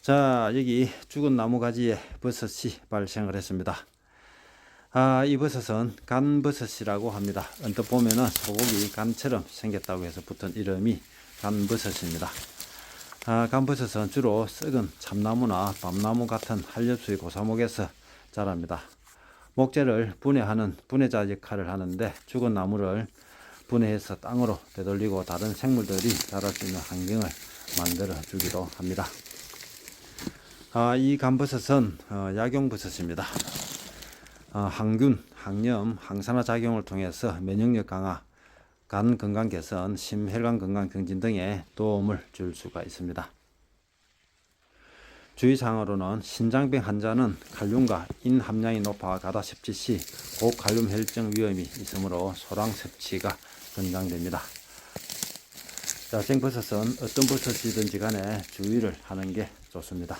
자, 여기 죽은 나무 가지에 버섯이 발생을 했습니다. 아, 이 버섯은 간버섯이라고 합니다. 언뜻 보면은 소고기 간처럼 생겼다고 해서 붙은 이름이 간버섯입니다. 아, 간버섯은 주로 썩은 참나무나 밤나무 같은 한렵수의 고사목에서 자랍니다. 목재를 분해하는 분해자 역할을 하는데 죽은 나무를 분해해서 땅으로 되돌리고 다른 생물들이 자랄 수 있는 환경을 만들어 주기도 합니다. 아, 이 간버섯은 어, 약용버섯입니다. 어, 항균, 항염, 항산화 작용을 통해서 면역력 강화, 간 건강 개선, 심혈관 건강 경진 등에 도움을 줄 수가 있습니다. 주의사항으로는 신장병 환자는 칼륨과 인 함량이 높아 가다 섭취 시 고칼륨 혈증 위험이 있으므로 소량 섭취가 권장됩니다. 자, 생버섯은 어떤 버섯이든지 간에 주의를 하는 게 좋습니다.